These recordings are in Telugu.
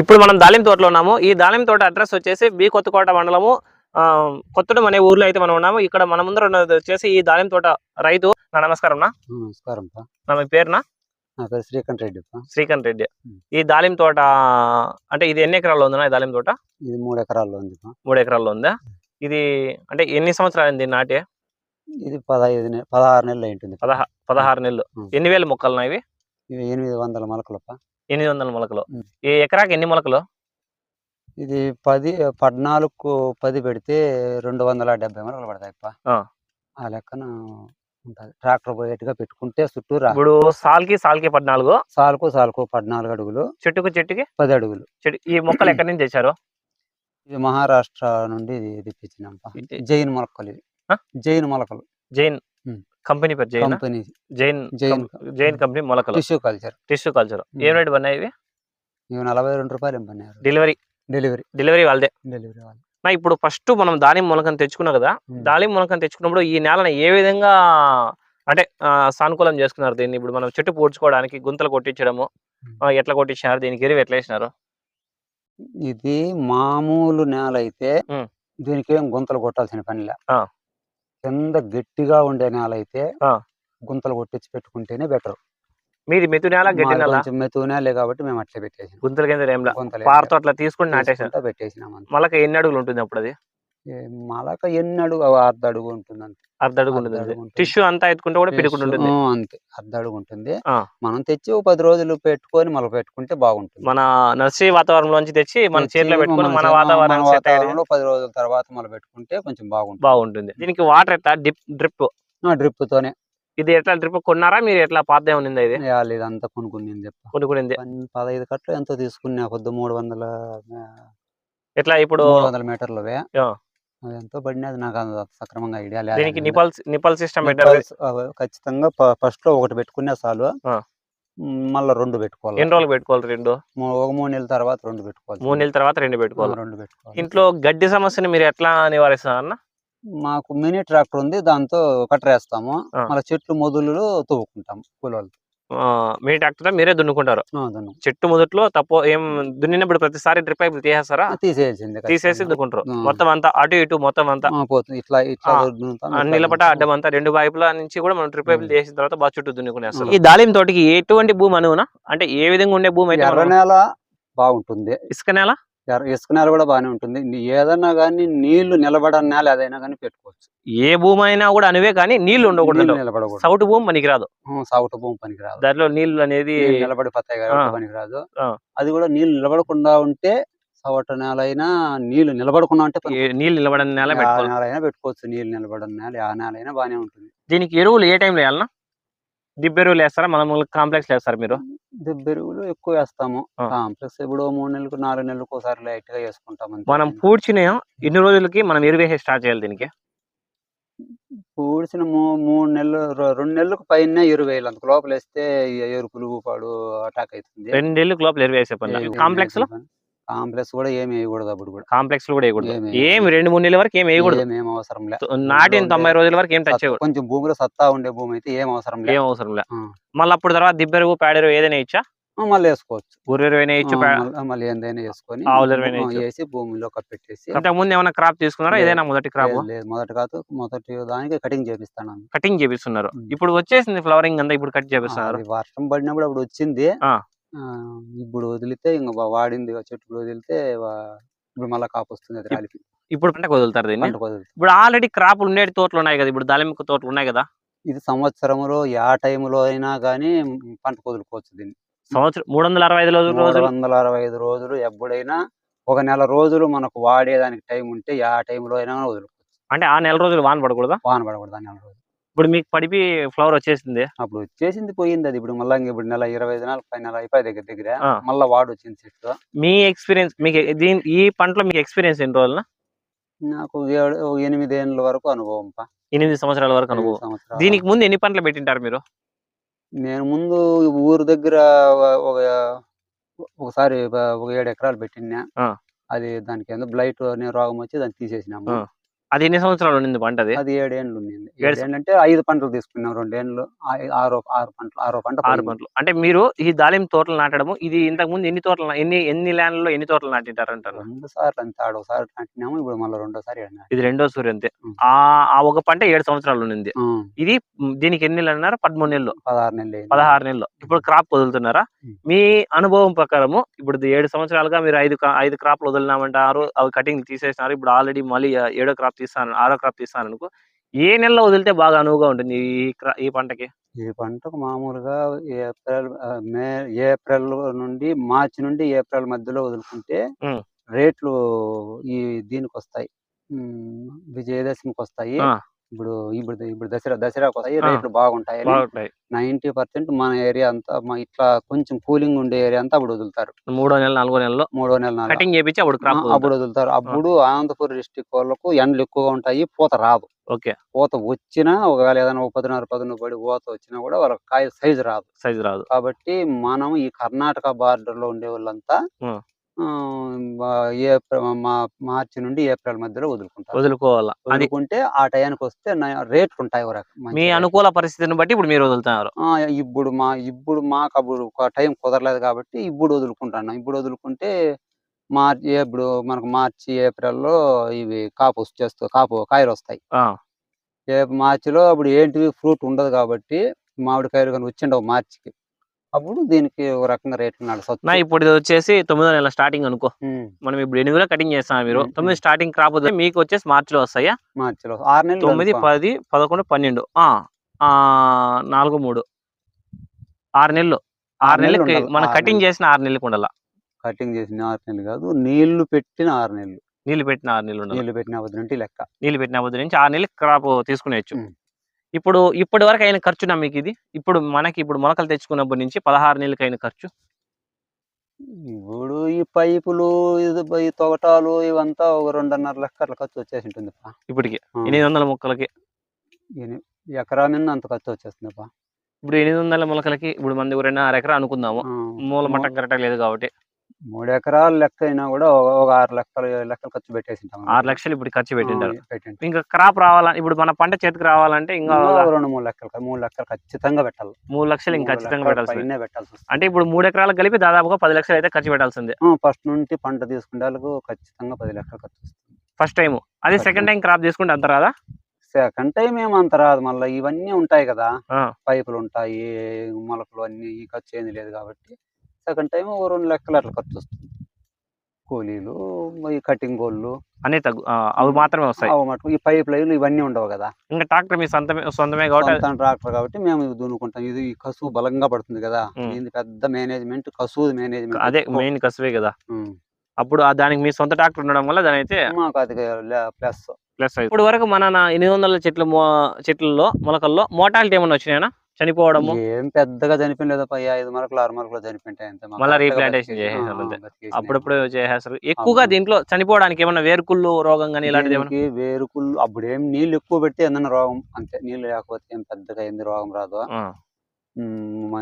ఇప్పుడు మనం దాలిం తోటలో ఉన్నాము. ఈ దాలిం తోట అడ్రస్ వచ్చేసి బి కొత్తకోట మండలము. కొత్తడం అనే ఊర్లో అయితే మనం ఉన్నాము. ఇక్కడ మన ముందర ఉన్నది వచ్చేసి ఈ దాలిం తోట రైతు. నా నమస్కారం నా. నమస్కారం పా నా మీ పేరునా నా? పేరు శ్రీకంఠ రెడ్డి శ్రీకాంత్ రెడ్డి. ఈ దాలిం తోట అంటే ఇది ఎన్ని ఎకరాల్లో ఉందా ఈ దాలిం తోట? ఇది మూడు ఎకరాల్లో ఉంది మూడు ఎకరాల్లో ఉందా? ఇది అంటే ఎన్ని సంవత్సరాలు నాటి? ఇది పదహైదు పదహారు నెలలు అయింటుంది. పదహా పదహారు నెలలు. ఎన్ని వేల మొక్కలు ఇవి? ఎనిమిది వందల మొలకలు ఎనిమిది వందల మొలకలు. ఈ ఎకరాకి ఎన్ని మొలకలు? ఇది పది పద్నాలుగు పది పెడితే రెండు వందల డెబ్బై మొలకలు పడతాయి ఆ. లెక్కన ఉంటుంది. ట్రాక్టర్ పోయేట్టుగా పెట్టుకుంటే చుట్టూరా ఇప్పుడు సాల్కి సాల్కి పద్నాలుగు. సాలుకు సాలుకు పద్నాలుగు అడుగులు. చెట్టుకు చెట్టుకి? పది అడుగులు. చెట్టు ఈ మొక్కలు ఎక్కడి నుంచి తెచ్చారు? ఇది మహారాష్ట్ర నుండి ఇది తెప్పించినాం ఇది- జైన్ మొలకలు ఇవి. ఆ? జైన్ మొలకలు. జైన్. కంపెనీ పేరు జైన్? కంపెనీ. జైన్ జైన్ జైన్ కంపెనీ మొలకలు. Tissue culture. Tissue culture. ఏం. రేట్ పడినాయి ఇవి ఇవి నలభై రెండు రూపాయలు ఏం డెలివరీ. డెలివరీ. డెలివరీ వాళ్ళదే. డెలివరీ వాళ్ళు. నా ఇప్పుడు ఫస్ట్ మనం దానిమ్మ మొలకను తెచ్చుకున్నాం కదా. దానిమ్మ మొలకను తెచ్చుకున్నప్పుడు ఈ నేలను ఏ విధంగా అంటే సానుకూలం చేసుకున్నారు దీన్ని? ఇప్పుడు మనం చెట్టు పూడ్చుకోవడానికి గుంతలు కొట్టించడము ఎట్లా కొట్టించినారు? దీనికి ఎరువు ఎట్లా వేసినారు? ఇది మామూలు నేల అయితే. దీనికి ఏం గుంతలు కొట్టాల్సిన పనిలే. కింద గట్టిగా ఉండే నేల అయితే. గుంతలు కొట్టించి పెట్టుకుంటేనే బెటర్ మీది మెతు నేల గడ్డి నేల నేలే కాబట్టి మేము అట్లే పెట్టేసినాం. గుంతల కింద పారతో అట్లా తీసుకుని తీసుకుంటా పెట్టేసినాం మొలక ఎన్ని అడుగులు ఉంటుంది అప్పుడు అది? మలక ఎన్ని అడుగు అర్ధ అడుగు ఉంటుంది అంతే అర్ధ అడుగు ఉంటుంది. టిష్యూ అంతా ఎత్తుకుంటే కూడా పిడుకుంటు ఉంటుంది. అంతే. అర్ధ అడుగు ఉంటుంది. మనం తెచ్చి పది రోజులు పెట్టుకొని మళ్ళీ పెట్టుకుంటే బాగుంటుంది. మన నర్సరీ వాతావరణంలోంచి తెచ్చి మన చేతిలో పెట్టుకొని మన వాతావరణం వాతావరణంలో పది రోజుల తర్వాత మళ్ళీ పెట్టుకుంటే కొంచెం బాగుంటుంది. బాగుంటుంది. దీనికి వాటర్ ఎట్లా? Dip drip. డ్రిప్ తోనే ఇది ఎట్లా డ్రిప్ కొన్నారా? మీరు ఎట్లా పాత ఉంది ఇది? ఇదంతా కొనుక్కునింది పన్- పదహైదు కట్లు ఎంతో తీసుకున్నా కొద్ది మూడు వందల ఎట్లా ఇప్పుడు మూడు వందల మీటర్లవే. అది ఎంతో పడినది నాకు అంత సక్రమంగా ఐడియా లేదు దీనికి నిపల్స్ నిపల్ సిస్టమ్ పెట్టారు అవి ఖచ్చితంగా ఫస్ట్లో ఒకటి పెట్టుకునే చాలు మళ్ళా రెండు పెట్టుకోవాలి. ఎన్ని రోజులు పెట్టుకోవాలి రెండు? మూ- ఒక మూడు నెలల తర్వాత రెండు పెట్టుకోవాలి. మూడు నెలల తర్వాత రెండు పెట్టుకోవాలి. రెండు పెట్టుకోవాలి. ఇంట్లో గడ్డి సమస్యని మీరు ఎట్లా నివారిస్తారు అన్న? మాకు మినీ ట్రాక్టర్ ఉంది దాంతో కట్టరేస్తాము. మళ్ళీ చెట్లు మొదలు తవ్వుకుంటాం కూలోళ్ళు ఆ, మీ ట్రాక్టర్ మీరే దున్నుకుంటారు. చెట్టు మొదట్లో తప్పు ఏం దున్నినప్పుడు ప్రతిసారి డ్రిప్ పైపు తీసేస్తారా ఆ, తీసేయాల్సిందే తీసేసి. దున్నుకుంటారు. మొత్తం అంతా అటు ఇటు మొత్తం అంతా పోతుంది ఇట్లా ఇట్లా నిలబట దున్నుతాం. అడ్డం అంతా రెండు వైపుల నుంచి కూడా మనం ట్రిప్ పైపులు. చేసిన తర్వాత బాగా చుట్టూ దున్నుకునేస్తారు ఉం. ఈ దాలిం తోటికి ఎటువంటి భూమి అనువునా అంటే ఏ విధంగా ఉండే భూమి అయితే బాగుంటుంది ఇసుక నేల ఇసుక నేల కూడా బాగానే ఉంటుంది. ఏదన్నా కానీ నీళ్ళు నిలబడని నేల ఏదైనా కానీ పెట్టుకోవచ్చు. ఏ భూమి అయినా కూడా అనువే కానీ నీళ్ళు ఉండకూడదు నిలబడకూడదు. సౌటు భూమి పనికిరాదు. ఆ, సాగుట భూమి పనికిరాదు. దాంట్లో నీళ్ళు అనేది నిలబడిపోతాయి కాబట్టి. పనికిరాదు. అది కూడా నీళ్ళు నిలబడకుండా ఉంటే సవట నేల అయినా నీళ్ళు నిలబడకుండా ఉంటే నీళ్ళు నిలబడని నేల నేల అయినా పెట్టుకోవచ్చు. నీళ్ళు నిలబడని నేల ఆ నేల అయినా బాగానే ఉంటుంది. దీనికి ఎరువులు ఏ టైంలో వేయాలన్నా దిబ్బ ఎరువులు వేస్తారా? మనం కాంప్లెక్స్ వేస్తారు మీరు? దిబ్బెరువులు ఎక్కువ వేస్తాము. కాంప్లెక్స్ ఇప్పుడు మూడు నెలలకు నాలుగు నెలలకు ఒకసారి లైట్గా వేసుకుంటాం అంతే. మనం పూడ్చిన ఎన్ని రోజులకి మనం ఎరువు వేసే స్టార్ట్ చేయాలి దీనికి? పూడ్చిన మూడు నెలలు రెండు నెలలకు పైన ఎరువు వేయాలి అంత లోపల వేస్తే పులుగు పాడు అటాక్ అవుతుంది. రెండేళ్ళు లోపల ఎరువు వేసే పని కాంప్లెక్స్లో కాంప్లెక్స్ కూడా ఏమి వేయకూడదు అప్పుడు కూడా. కాంప్లెక్స్ కూడా వేయకూడదు. ఏమి ఏమి రెండు మూడు నెలల వరకు ఏం వేయకూడదు. ఏం అవసరం లే. నాటిన తొంభై రోజుల వరకు ఏం టచ్ కొంచెం భూమిలో సత్తా ఉండే భూమి అయితే ఏం అవసరం లే. ఏం అవసరం లే. ఆ. మళ్ళీ అప్పుడు తర్వాత దిబ్బెరువు పేడెరువు ఏదైనా ఇచ్చా మళ్ళీ వేసుకోవచ్చు. గుర్రెరువు అయినా ఇచ్చు మళ్ళీ- ఏందైనా వేసుకొని. వేసి భూమిలో కప్పెట్టేసి ఇంతకు ముందు ఏమైనా క్రాప్ తీసుకున్నారా? లేదు. ఏదైనా మొదటి క్రాప్? లేదు, లేదు, మొదటి కాదు మొదటి దానికి కటింగ్ చేపిస్తాను కటింగ్ చేపిస్తున్నారు. ఇప్పుడు వచ్చేసింది ఫ్లవరింగ్ అంతా ఇప్పుడు కట్ చేపిస్తున్నారు. వర్షం పడినప్పుడు అప్పుడు వచ్చింది. ఇప్పుడు వదిలితే ఇంకా వాడింది ఆ చెట్టు వదిలితే ఇప్పుడు మళ్ళీ కాపు వస్తుంది అది రాలిపి. ఇప్పుడు పంటకు వదులుతారు దీన్ని? ఇప్పుడు ఆల్రెడీ క్రాప్ ఉండేటి తోటలు ఉన్నాయి కదా ఇప్పుడు దాలింబ తోటలు ఉన్నాయి కదా? ఇది సంవత్సరంలో యా టైంలో అయినా కానీ పంట వదులుకోవచ్చు దీన్ని. సంవత్సరం మూడు వందల అరవై ఐదు రోజులు మూడు వందల అరవై ఐదు రోజులు ఎప్పుడైనా ఒక నెల రోజులు మనకు వాడేదానికి టైం ఉంటే యా టైంలో అయినా వదులుకోవచ్చు. అంటే ఆ నెల రోజులు వాన పడకూడదా? వాన పడకూడదు ఆ నెల రోజులు. ఇప్పుడు మీకు పడిపి ఫ్లవర్ వచ్చేసింది. అప్పుడు వచ్చేసింది పోయింది అది. ఇప్పుడు మళ్ళీ ఇప్పుడు నెల ఇరవై ఐదు నెలలు పై నెల అయిపోయి దగ్గర దగ్గర. మళ్ళీ వాడు వచ్చింది చెట్టు. మీ ఎక్స్పీరియన్స్ మీకు దీని ఈ పంటలో మీకు ఎక్స్పీరియన్స్ ఎన్ని రోజులు నాకు ఎనిమిది ఏళ్ళ వరకు అనుభవం పా. ఎనిమిది సంవత్సరాల వరకు అనుభవం. దీనికి ముందు ఎన్ని పంటలు పెట్టింటారు మీరు? నేను ముందు ఊరు దగ్గర ఒక- ఒక ఒకసారి ఒక ఏడు ఎకరాలు పెట్టినా. అది దానికి ఏదో బ్లైట్ అనే రోగం వచ్చి దాన్ని తీసేసినాము. అది ఎన్ని సంవత్సరాలు ఉండింది పంట అది? అది ఏడేండ్లు ఉండింది. అంటే ఐదు పంటలు తీసుకున్నాం రెండేండ్లు ఆరో ఆరు పంటలు ఆరో పంట ఆరు. పంటలు. అంటే మీరు ఈ దాలిం తోటలు నాటడము ఇది ఇంతకు ముందు ఎన్ని తోటలు ఎన్ని ఎన్ని ల్యాండ్లలో ఎన్ని తోటలు నాటింటారు అంటారు రెండు సార్లు అంతే ఆడ ఒకసారి నాటినాము ఇప్పుడు మళ్ళీ రెండోసారి. ఇది రెండో సూర్య అంతే. ఆ ఒక పంట ఏడు సంవత్సరాలు ఉండింది. ఇది దీనికి ఎన్ని నెలలు అన్నారు? పదమూడు నెలలు. పదహారు నెలలు. పదహారు నెలలు. ఇప్పుడు క్రాప్ వదులుతున్నారా. మీ అనుభవం ప్రకారము ఇప్పుడు ఏడు సంవత్సరాలుగా మీరు ఐదు ఐదు క్రాప్లు వదిలినామంటారు అవి కటింగ్ తీసేసినారు ఇప్పుడు ఆల్రెడీ మళ్ళీ ఏడో క్రాప్ తీస్తాను ఆరో క్రాప్ తీస్తాను అనుకో ఏ నెలలో వదిలితే బాగా అనువుగా ఉంటుంది ఈ ఈ పంటకి ఈ పంటకు మామూలుగా ఏప్రిల్ మే ఏప్రిల్ నుండి మార్చి నుండి ఏప్రిల్ మధ్యలో వదులుకుంటే. రేట్లు ఈ దీనికి వస్తాయి విజయదశమికి వస్తాయి. ఇప్పుడు ఇప్పుడు ఇప్పుడు దసరా దసరాకు వస్తాయి ఆ. రేట్లు బాగుంటాయి బాగుంటాయి. నైన్టీ పర్సెంట్ మన ఏరియా అంతా మా ఇట్లా కొంచెం కూలింగ్ ఉండే ఏరియా అంతా అప్పుడు వదులుతారు. మూడో నెల నాలుగో నెలలో మూడో నెల నాలుగో- కటింగ్ చేపించి అప్పుడు అప్పుడు వదులుతారు. అప్పుడు అనంతపురం డిస్టిక్ వాళ్ళకు ఎండలు ఎక్కువగా ఉంటాయి పూత రాదు. ఓకే. పూత వచ్చినా ఒకవేళ ఏదైనా ఒక పదిన్నర పదును పడి పూత వచ్చినా కూడా వాళ్ళకి కాయ సైజు రాదు. సైజు రాదు. కాబట్టి మనం ఈ కర్ణాటక బార్డర్లో ఉండే వాళ్ళంతా ఏప్రిల్ మా- మార్చి నుండి ఏప్రిల్ మధ్యలో వదులుకుంటారు. వదులుకోవాలా? వదులుకుంటే ఆ టయానికి వస్తే రేట్లు ఉంటాయి మీ. అనుకూల పరిస్థితిని బట్టి ఇప్పుడు మీరు వదులుతున్నారు. ఇప్పుడు మా ఇప్పుడు మాకు అప్పుడు ఒక టైం కుదరలేదు కాబట్టి ఇప్పుడు వదులుకుంటున్నాం ఇప్పుడు వదులుకుంటే మార్చి ఇప్పుడు మనకు మార్చి ఏప్రిల్లో ఇవి కాపు వచ్చేస్తూ కాపు కాయలు వస్తాయి మార్చిలో అప్పుడు ఏంటివి ఫ్రూట్ ఉండదు కాబట్టి మామిడికాయలు కానీ వచ్చిండవు మార్చికి. అప్పుడు దీనికి ఒక రకంగా రేట్లు నడసొచ్చు. నా ఇప్పుడు ఇది వచ్చేసి తొమ్మిదో నెల స్టార్టింగ్ అనుకో. మనం ఇప్పుడు ఎనిమిదిలో కటింగ్ చేస్తాం మీరు? తొమ్మిది. స్టార్టింగ్ క్రాప్ మీకు వచ్చేసి మార్చిలో వస్తాయా? మార్చిలో ఆరు నెలలు తొమ్మిది. పది పదకొండు పన్నెండు. ఆ ఆ, నాలుగు మూడు. ఆరు నెలలు. ఆరు నెలలు నెలలకి మనం కటింగ్ చేసిన ఆరు నెలలకు ఉండాల? కటింగ్ చేసిన ఆరు నెలలు కాదు నీళ్ళు పెట్టిన ఆరు నెలలు. నీళ్ళు పెట్టిన ఆరు నెలలు ఉండాలి? నీళ్ళు పెట్టిన అవధి నుండి లెక్క. నీళ్ళు పెట్టిన బుద్ధి నుంచి ఆరు నెలలకి క్రాప్ తీసుకునేచ్చు ఉం. ఇప్పుడు ఇప్పటి వరకు అయిన ఖర్చునా మీకు ఇది ఇప్పుడు మనకి ఇప్పుడు మొలకలు తెచ్చుకున్నప్పటి నుంచి పదహారు నెలలకి అయిన ఖర్చు. ఇప్పుడు ఈ పైపులు ఇది ఈ తొగటాలు ఇవంతా ఒక రెండున్నర లెక్క అట్లా ఖర్చు వచ్చేసి ఉంటుంది ఇప్పటికి ఎనిమిది వందల మొక్కలకి. ఎకరా మీద అంత ఖర్చు వచ్చేస్తుంది ఇప్పుడు ఎనిమిది వందల మొలకలకి ఇప్పుడు మంది రెండున్నర ఎకరా అనుకుందాము. మూల మట్టం కరెక్ట్ లేదు కాబట్టి. మూడు ఎకరాలు లెక్క అయినా కూడా ఒక ఆరు లెక్కలు ఏడు లెక్కలు ఖర్చు పెట్టేసి ఆరు లక్షలు ఇప్పుడు ఖర్చు పెట్టింటారు. ఇంకా క్రాప్ రావాలని ఇప్పుడు మన పంట చేతికి రావాలంటే ఇంకా రెండు మూడు లెక్కలు మూడు లెక్కలు ఖచ్చితంగా పెట్టాలి. మూడు లక్షలు ఇంకా ఖచ్చితంగా పెట్టాల్సి వస్తుంది. అంటే ఇప్పుడు మూడు ఎకరాలకు కలిపి దాదాపుగా పది లక్షలు అయితే ఖర్చు పెట్టాల్సిందే. ఫస్ట్ నుండి పంట తీసుకునే వాళ్ళకు ఖచ్చితంగా పది లెక్కలు ఖర్చు వస్తుంది. ఫస్ట్ టైం అదే సెకండ్ టైం. క్రాప్ తీసుకుంటే అంత రాదా? సెకండ్ టైం ఏం అంత రాదు. మళ్ళీ ఇవన్నీ ఉంటాయి కదా. పైపులు ఉంటాయి మొలకలు అన్ని ఖర్చు ఏంది లేదు కాబట్టి. సెకండ్ టైం ఓ రెండు లెక్కలు అట్లా ఖర్చు వస్తుంది. కూలీలు ఈ కటింగ్ గోళ్ళు అన్ని తగ్గు అవి మాత్రమే వస్తాయి. అవి మటుకు ఈ పైప్ లైన్లు ఇవన్నీ ఉండవు కదా. ఇంకా ట్రాక్టర్ మీ సొంతమే సొంతమే కాబట్టి ట్రాక్టర్ కాబట్టి మేము ఇది దున్నుకుంటాం. ఇది ఈ కసువు బలంగా పడుతుంది కదా. దీని పెద్ద మేనేజ్మెంట్? కసువు మేనేజ్మెంట్. అదే మెయిన్ కసువే కదా. అప్పుడు దానికి మీ సొంత ట్రాక్టర్ ఉండడం వల్ల దాని అయితే మాకు అది ప్లస్. ప్లస్ ఇప్పుడు వరకు మన ఎనిమిది వందల చెట్లు చెట్లలో మొలకల్లో మోటాలిటీ ఏమన్నా వచ్చినాయనా? చనిపోవడము. ఏం పెద్దగా చనిపోయింది ఐదు మరకలు ఆరు మరకలు చనిపోయింటాయి మళ్ళా. చేసేసారు. బతికేసినాయి. అప్పుడప్పుడు చేసేస్తారు. ఎక్కువగా. దీంట్లో చనిపోవడానికి ఏమన్నా వేరుకుళ్ళు రోగం కానీ ఇలాంటిది ఏమన్నా? వేరుకుళ్ళు? అప్పుడు ఏం నీళ్ళు ఎక్కువ పెడితే ఏదన్నా రోగం అంతే. నీళ్ళు లేకపోతే ఏం పెద్దగా ఏంది రోగం రాదు.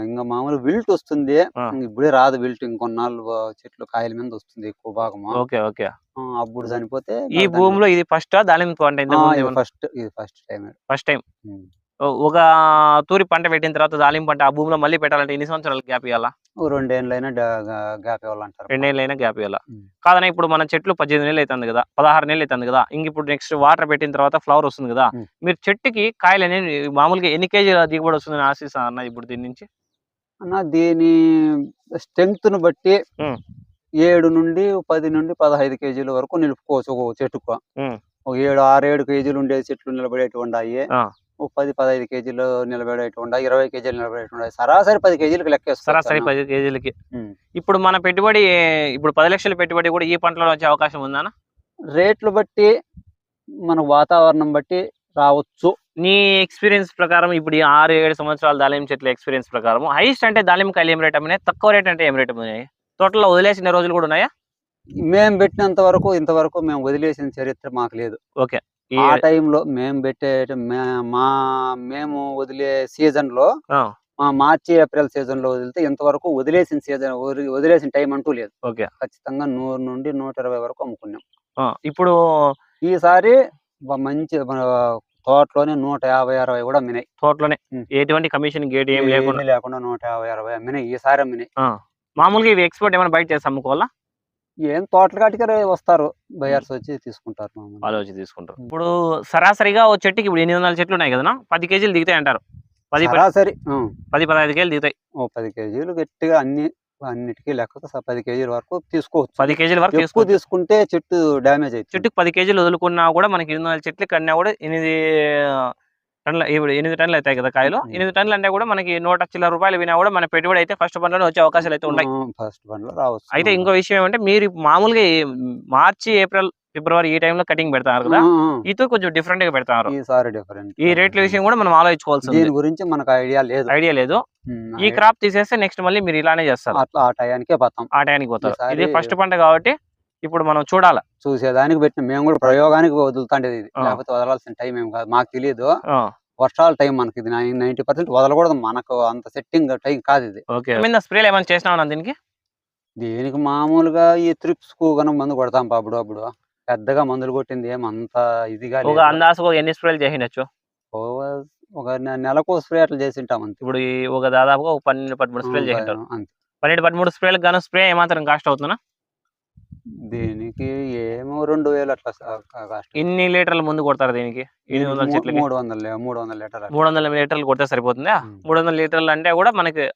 ఇంకా మామూలు విల్ట్ వస్తుంది. ఇప్పుడే రాదు విల్ట్. ఇంకొన్నాళ్ళు చెట్లు కాయల మీద వస్తుంది ఎక్కువ భాగము. Okay okay. అప్పుడు చనిపోతే ఈ భూమిలో ఇది ఫస్ట్ ఇంత ఫస్ట్ ఇది ఫస్ట్ టైం ఫస్ట్ టైం ఒక తూరి పంట పెట్టిన తర్వాత దాలింపు పంట ఆ భూమిలో మళ్ళీ పెట్టాలంటే ఎన్ని సంవత్సరాలు గ్యాప్ ఇవ్వాలా రెండేళ్ళైనా గ్యాప్ ఇవ్వాలంటారు రెండేళ్ళైనా గ్యాప్ ఇవ్వాలా. కాదన్నా ఇప్పుడు మన చెట్లు పద్దెనిమిది నెలలు అవుతుంది కదా పదహారు నెలలు అవుతుంది కదా ఇంక ఇప్పుడు నెక్స్ట్ వాటర్ పెట్టిన తర్వాత ఫ్లవర్ వస్తుంది కదా. మీరు చెట్టుకి కాయలు అనేది మామూలుగా ఎన్ని కేజీల దిగుబడి వస్తుందని ఆశిస్తా అన్న ఇప్పుడు దీని నుంచి అన్న దీని స్ట్రెంగ్త్ను బట్టి. ఏడు నుండి పది నుండి పదహైదు కేజీల వరకు నిలుపుకోవచ్చు ఒక చెట్టుకు. ఒక ఏడు ఆరు ఏడు కేజీలు ఉండే చెట్లు నిలబడేటి ఉన్నాయి ఆ. ఒక పది పదహైదు కేజీలు నిలబడేటి ఉన్నాయి ఇరవై కేజీలు నిలబడేటి ఉన్నాయి సరాసరి పది కేజీలకు లెక్కేస్తారు సరాసరి పది కేజీలకి. ఇప్పుడు మన పెట్టుబడి ఇప్పుడు పది లక్షల పెట్టుబడి కూడా ఈ పంటలో వచ్చే అవకాశం ఉందా రేట్లు బట్టి మన వాతావరణం బట్టి రావచ్చు. నీ ఎక్స్పీరియన్స్ ప్రకారం ఇప్పుడు ఈ ఆరు ఏడు సంవత్సరాల దాలింపు చెట్ల ఎక్స్పీరియన్స్ ప్రకారం హైయెస్ట్ అంటే దాలింకాయలు ఏం రేట్ అమ్మినాయి? తక్కువ రేట్ అంటే ఏం రేట్ అమ్మినాయి? తోటలో వదిలేసిన రోజులు కూడా ఉన్నాయా? మేము పెట్టినంత వరకు ఇంతవరకు మేము వదిలేసిన చరిత్ర మాకు లేదు. ఈ ఆ టైంలో మేము పెట్టే మే- మేము వదిలే సీజన్లో మార్చి ఏప్రిల్ సీజన్లో వదిలితే ఇంతవరకు వదిలేసిన సీజన్ వదిలేసిన టైం అంటూ లేదు. ఓకే. ఖచ్చితంగా నూరు నుండి నూట ఇరవై వరకు అమ్ముకున్నాం. ఇప్పుడు ఈసారి మంచి తోటలోనే నూట యాభై అరవై కూడా అమ్మినాయి. తోటలోనే. ఎటువంటి కమిషన్ గేట్ ఏం లేకుండా ఏమీ లేకుండా నూట యాభై అరవై అమ్మినాయి. ఈసారి అమ్మినాయి. మామూలుగా ఇవి ఎక్స్పోర్ట్ ఏమైనా బయట చేసి అమ్ముకోవాలా? ఏం తోటల కాటికి వస్తారు. బయర్స్ వచ్చి తీసుకుంటారు. వాళ్ళు వచ్చి తీసుకుంటారు. ఇప్పుడు సరాసరిగా ఓ చెట్టుకి ఇప్పుడు ఎనిమిది వందల చెట్లు ఉన్నాయి కదా పది కేజీలు దిగుతాయి అంటారు. పది సరాసరి పది పదహైదు కేజీలు దిగుతాయి. ఓ పది కేజీలు గట్టిగా అన్ని అన్నిటికీ లెక్కకు స- పది కేజీల వరకు తీసుకోవచ్చు. పది కేజీల వరకు ఎక్కువ తీసుకోవచ్చు. తీసుకుంటే చెట్టు డ్యామేజ్ అవుతుంది. చెట్టుకి పది కేజీలు వదులుకున్నా కూడా మనకి ఎనిమిది వందల చెట్లు కన్నా కూడా ఎనిమిది టన్నుల ఇప్పుడు ఎనిమిది టన్నులు అవుతాయి కదా కాయలు. ఎనిమిది టన్నులు అంటే కూడా మనకి నూట చిల్లర రూపాయలు వినా కూడా మన పెట్టుబడి అయితే ఫస్ట్ పనిలోనే వచ్చే అవకాశాలు అయితే ఉన్నాయి. ఫస్ట్ బండ్లో రావచ్చు. అయితే ఇంకో విషయం ఏమంటే మీరు మామూలుగా మార్చి ఏప్రిల్ ఫిబ్రవరి ఈ టైంలో కటింగ్ పెడతారు కదా? ఇతో కొంచెం డిఫరెంట్గా పెడతారు. ఈసారి డిఫరెంట్ ఈ రేట్ల విషయం కూడా మనం ఆలోచించుకోవాల్సింది. దీని గురించి మనకు ఐడియా లేదు. ఐడియా లేదు. ఈ క్రాప్ తీసేస్తే నెక్స్ట్ మళ్ళీ మీరు ఇలానే చేస్తారు. అట్లా ఆ టయానికే పోతాం. ఆ టైంకి పోతారు. ఇది ఫస్ట్ పంట కాబట్టి ఇప్పుడు మనం చూడాలి. చూసేదానికి పెట్టిన. మేము కూడా ప్రయోగానికి వదులుతాండేది ఇది. లేకపోతే వదలాల్సిన టైం ఏం కాదు. మాకు తెలియదు వర్షాల టైం మనకి ఇది. నైన్టీ పర్సెంట్ వదలకూడదు. మనకు అంత సెట్టింగ్ టైం కాదు ఇది. స్ప్రేలు ఏమైనా చేసినావు దీనికి? దీనికి మామూలుగా ఈ త్రిప్స్కు గనం మందు కొడతాం అప్పుడు అప్పుడు. పెద్దగా మందులు కొట్టింది ఏం అంత ఇదిగా. అందాసుగా ఎన్ని స్ప్రేలు చేసిండొచ్చు? ఓ- ఒక నెలకు స్ప్రే అట్లా చేసి ఉంటాం అంతే. ఇప్పుడు ఈ ఒక దాదాపుగా ఒక పన్నెండు పదమూడు స్ప్రేలు చేసింటారు. అంతే. పన్నెండు పదమూడు స్ప్రేలకు గాను స్ప్రే ఏమాత్రం కాస్ట్ అవుతుందా? దీనికి ఏమో రెండు వేలు అట్లా కాస్ట్ ఇన్ని లీటర్ల ముందు కొడతారు దీనికి? ఎనిమిది వందల చెట్లకి? మూడు వందల మూడు వందల లీటర్ మూడు వందల లీటర్లు కొడితే సరిపోతుందా. మూడు వందల లీటర్లు అంటే కూడా మనకి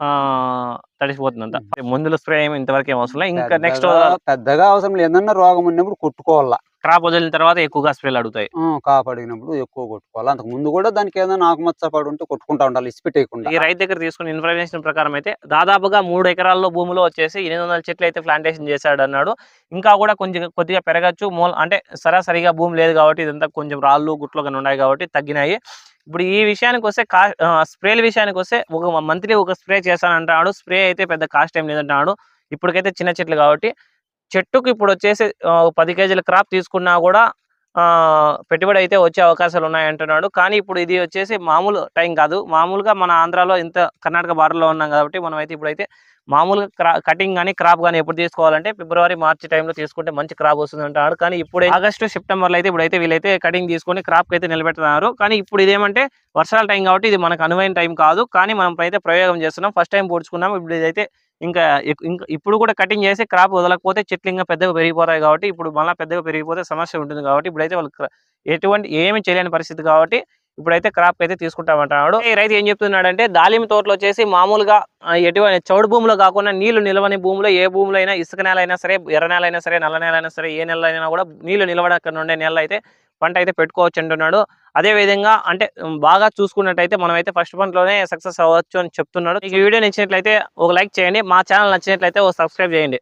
ఆ తడిసిపోతుంది అంత మందుల స్ప్రే ఏమి ఇంతవరకు ఏం అవసరం ఇంకా నెక్స్ట్ పెద్దగా- అవసరం లేదు. ఏదన్నా రోగం ఉన్నప్పుడు కొట్టుకోవాలా. క్రాప్ వదిలిన తర్వాత ఎక్కువగా స్ప్రేలు అడుగుతాయి. ఆ, కాపాడినప్పుడు ఎక్కువ కొట్టుకోవాలి. అంతకు ముందు కూడా దానికి ఏదైనా ఆకుమచ్చ పడి ఉంటే కొట్టుకుంటా ఉండాలి ఇసిపెట్టేయకుండా ఈ రైతు దగ్గర తీసుకున్న ఇన్ఫర్మేషన్ ప్రకారం అయితే దాదాపుగా మూడు ఎకరాల్లో భూమిలో వచ్చేసి ఎనిమిది వందల చెట్లు అయితే ప్లాంటేషన్ చేశాడు అన్నాడు ఇంకా కూడా కొంచెం కొద్దిగా పెరగచ్చు. మూల అంటే సరాసరిగా భూమి లేదు కాబట్టి ఇదంతా కొంచెం రాళ్ళు గుట్లు కానీ ఉన్నాయి కాబట్టి తగ్గినాయి. ఇప్పుడు ఈ విషయానికి వస్తే కా స్ప్రేల విషయానికి వస్తే ఒక మంత్లీ ఒక స్ప్రే చేశానంటాడు. స్ప్రే అయితే పెద్ద కాస్ట్ ఏం లేదంటున్నాడు ఇప్పటికైతే చిన్న చెట్లు కాబట్టి చెట్టుకు ఇప్పుడు వచ్చేసి పది కేజీల క్రాప్ తీసుకున్నా కూడా పెట్టుబడి అయితే వచ్చే అవకాశాలు ఉన్నాయి అంటున్నాడు కానీ ఇప్పుడు ఇది వచ్చేసి మామూలు టైం కాదు. మామూలుగా మన ఆంధ్రాలో ఇంత కర్ణాటక బార్డర్లో ఉన్నాం కాబట్టి మనం అయితే ఇప్పుడైతే మామూలుగా క్రా కటింగ్ కానీ క్రాప్ కానీ ఎప్పుడు తీసుకోవాలంటే ఫిబ్రవరి మార్చి టైంలో తీసుకుంటే మంచి క్రాప్ వస్తుంది అంటాడు కానీ ఇప్పుడు ఆగస్టు సెప్టెంబర్లో అయితే ఇప్పుడైతే వీళ్ళైతే కటింగ్ తీసుకొని క్రాప్ అయితే నిలబెడుతున్నారు. కానీ ఇప్పుడు ఇదేమంటే వర్షాల టైం కాబట్టి ఇది మనకు అనువైన టైం కాదు. కానీ మనం అయితే ప్రయోగం చేస్తున్నాం. ఫస్ట్ టైం పూడ్చుకున్నాం ఇప్పుడు ఇదైతే ఇంకా ఇంకా ఇప్పుడు కూడా కటింగ్ చేసి క్రాప్ వదలకపోతే చెట్లు ఇంకా పెద్దగా పెరిగిపోతాయి కాబట్టి ఇప్పుడు మళ్ళీ పెద్దగా పెరిగిపోతే సమస్య ఉంటుంది కాబట్టి ఇప్పుడైతే వాళ్ళు ఎటువంటి ఏమి చేయలేని పరిస్థితి కాబట్టి ఇప్పుడైతే క్రాప్ అయితే తీసుకుంటామంటున్నాడు. ఈ రైతు ఏం చెప్తున్నాడంటే దాలిం తోటలో వచ్చేసి మామూలుగా ఎటువంటి చౌడు భూమిలో కాకుండా నీళ్ళు నిలవని భూమిలో ఏ భూమిలో అయినా ఇసుక నేల అయినా సరే ఎర్ర నేల అయినా సరే నల్ల నేల అయినా సరే ఏ నెల అయినా కూడా నీళ్ళు నిలవడక్కడ ఉండే నేల అయితే పంట అయితే పెట్టుకోవచ్చు అంటున్నాడు. అదే విధంగా అంటే బాగా చూసుకున్నట్టయితే మనం అయితే ఫస్ట్ పంటలోనే సక్సెస్ అవ్వచ్చు అని చెప్తున్నాడు. ఈ వీడియో నచ్చినట్లయితే ఒక లైక్ చేయండి. మా ఛానల్ నచ్చినట్లయితే ఒక సబ్స్క్రైబ్ చేయండి.